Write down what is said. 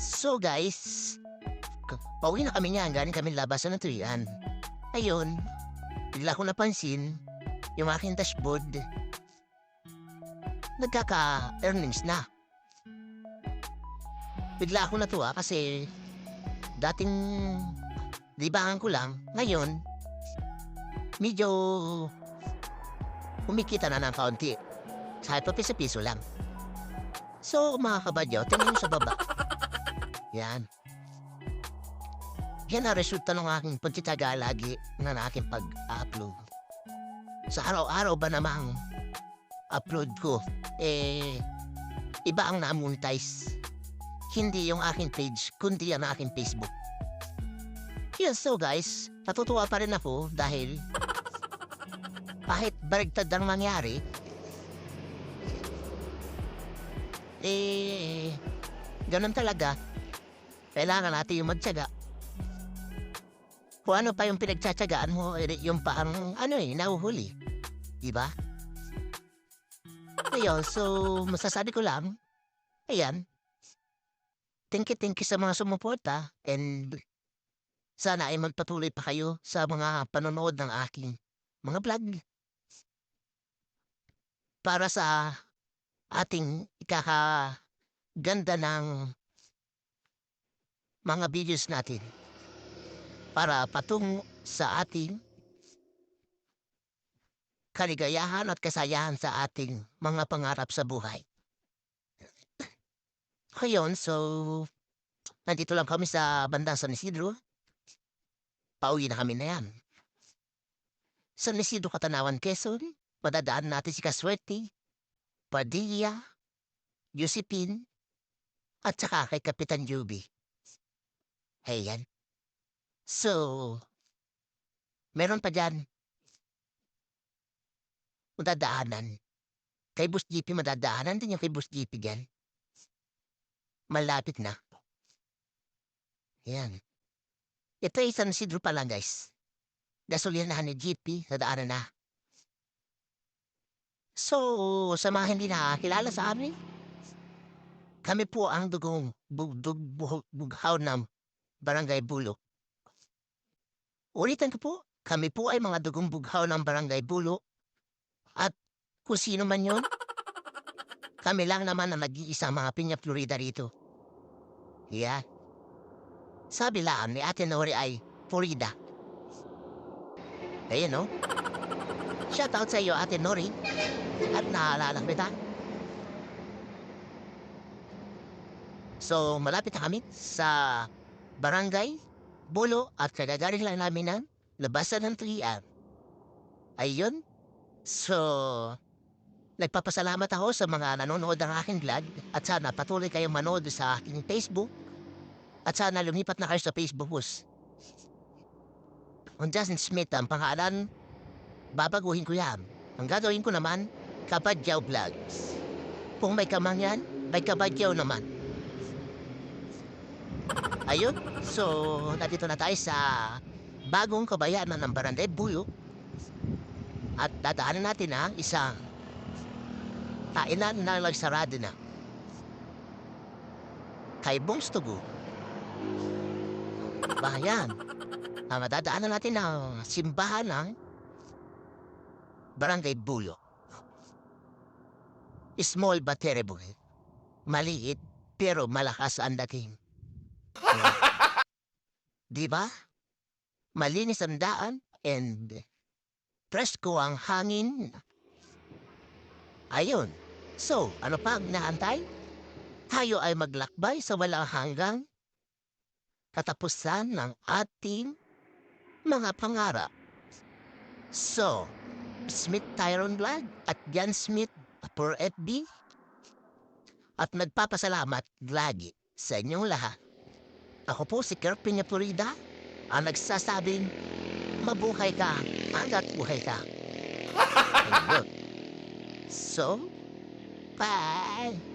So guys, pauwi na kami niyan, galing kami labasan ng tuwian. Ayun, bigla ko napansin, yung aking dashboard, nagkaka-earnings na. Bigla ako natuwa kasi dating libangan ko lang, ngayon, medyo kumikita na ng kaunti. Kahit pa piso-piso lang. So, mga kabadyo, tingnan nyo sa baba. Yan. Yan ang resulta ng aking pagtitaga lagi ng aking pag-upload. Sa araw-araw ba namang upload ko, eh, iba ang na-monetize. Hindi yung aking page, kundi ang aking Facebook. Yes, so guys, natutuwa pa rin ako dahil kahit baligtad ang mangyari, eh, ganun talaga. Kailangan natin yung magtyaga. Kung ano pa yung pinagtsatsagaan mo, eh, yung pa ang, ano eh, nahuhuli. Diba? Ayun, so, masasabi ko lang, ayan, thank you, thank you sa mga sumuporta, and sana ay magpatuloy pa kayo sa mga panonood ng aking mga vlog. Para sa ating ikakaganda ng mga videos natin para patungo sa ating kaligayahan at kasayahan sa ating mga pangarap sa buhay. Ngayon, so, nandito lang kami sa bandang San Isidro. Pauwi na kami na yan. San Isidro, Katanawan, Quezon. Madadaan natin si Kaswerte, Padilla, Yusipin, at saka kay Kapitan Yubi. Ayan. So, meron pa dyan. Madadaanan. Kay Bus GP madadaanan din yung kay Bus GP dyan. Malapit na. Ayan. Ito ay San Isidro pa lang guys. Gasolinahan ni GP sa daanan na. So, sa mga hindi nakakilala sa amin, kami po ang dugong bugdug buhok bughaw ng Barangay Bulo. Ulitin ko po, kami po ay mga dugong bughaw ng Barangay Bulo. At kung sino man yon, kami lang naman ang nag-iisa mga Pinya Florida rito. Yeah. Sabi lang ni Ate Nori ay Florida. Ayan no? Shoutout sa iyo, Ate Nori. At naalala kita. So, malapit na kami sa barangay, bulo, at kagagaling lang namin ng labasan ng 3 Ayun. So, nagpapasalamat ako sa mga nanonood ng aking vlog at sana patuloy kayong manood sa aking Facebook at sana lumipat na kayo sa Facebook post. Kung Justin Smith ang pangalan, babaguhin ko yan. Ang gagawin ko naman, Kabadyaw Vlogs. Kung may kamangyan, may kabadyaw naman. Ayun, so nandito na tayo sa bagong kabayanan ng Barangay Buyo. At dadaanan natin ang isang kainan na nagsarado na. Kay Bongs Tugu. Bayan. Ah, madadaanan natin ang simbahan ng Barangay Buyo. Small but terrible. Maliit pero malakas ang dating. Di ba? Malinis ang daan and presko ang hangin. Ayun. So, ano pa ang naantay? Tayo ay maglakbay sa walang hanggang katapusan ng ating mga pangarap. So, Smith Tyrone Vlog at Jan Smith for FB at nagpapasalamat lagi sa inyong lahat. Ako po si Kirk Pinapurida ang nagsasabing mabuhay ka hanggat buhay ka. So, bye!